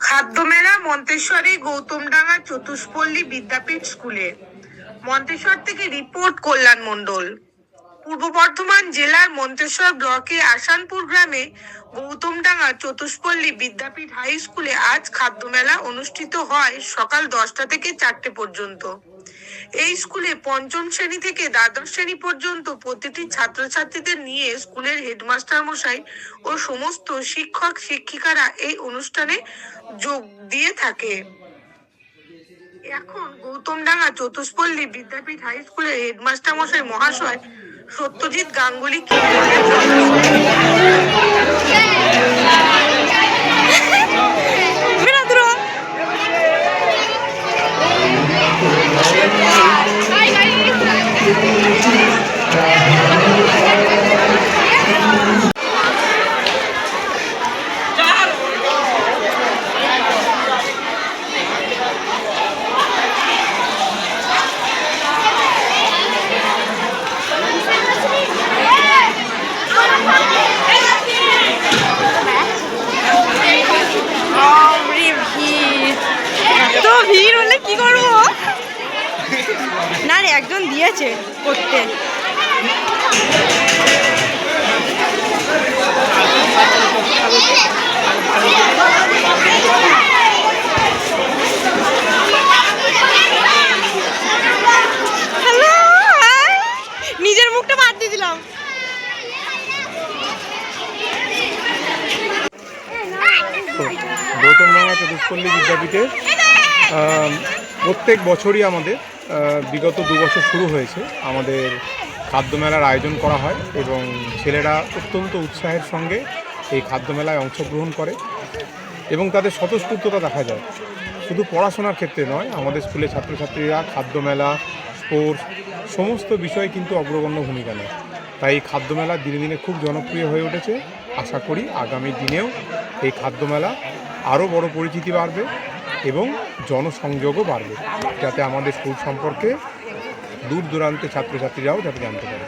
খাদ্যমেলা মন্তেশ্বরে গৌতমডাঙ্গা চতুষ্পল্লী বিদ্যাপীঠ স্কুলে। মন্তেশ্বর থেকে রিপোর্ট কল্যাণ মন্ডল পূর্ব বর্ধমান জেলার মন্তেশ্বর ব্লকে আসানপুর গ্রামে গৌতমডাঙ্গা চতুষ্পল্লী বিদ্যাপীঠ হাই স্কুলে আজ খাদ্য মেলা অনুষ্ঠিত হয় সকাল দশটা থেকে চারটে পর্যন্ত। এই স্কুলে পঞ্চম শ্রেণি থেকে দ্বাদশ শ্রেণি পর্যন্ত প্রতিটি ছাত্রছাত্রীদের নিয়ে স্কুলের হেডমাস্টার মশাই ও সমস্ত শিক্ষক শিক্ষিকারা এই অনুষ্ঠানে যোগ দিয়ে থাকে। এখন গৌতমডাঙ্গা চতুষ্পল্লী বিদ্যাপীঠ হাই স্কুলের হেডমাস্টার মশাই মহাশয় সত্যজিৎ গাঙ্গুলি কি একজন দিয়েছে করতে। নিজের মুখটা বাদ দিয়ে দিলাম। গৌতমডাঙ্গা চতুষ্পল্লী বিদ্যাপীঠে প্রত্যেক বছরই আমাদের বিগত দু বছর শুরু হয়েছে। আমাদের খাদ্যমেলার আয়োজন করা হয় এবং ছেলেরা অত্যন্ত উৎসাহের সঙ্গে এই খাদ্যমেলায় অংশগ্রহণ করে এবং তাদের স্বতঃস্ফূর্ততা দেখা যায়। শুধু পড়াশোনার ক্ষেত্রে নয়, আমাদের স্কুলে ছাত্রছাত্রীরা খাদ্যমেলা, স্পোর্টস, সমস্ত বিষয়ে কিন্তু অগ্রগণ্য ভূমিকা নেয়। তাই এই খাদ্যমেলা দিনে দিনে খুব জনপ্রিয় হয়ে উঠেছে। আশা করি আগামী দিনেও এই খাদ্যমেলা আরও বড় পরিচিতি বাড়বে। এবং জনসংযোগও বাড়বে যাতে আমাদের স্কুল সম্পর্কে দূর দূরান্তে ছাত্রছাত্রীরাও যাতে জানতে পারে।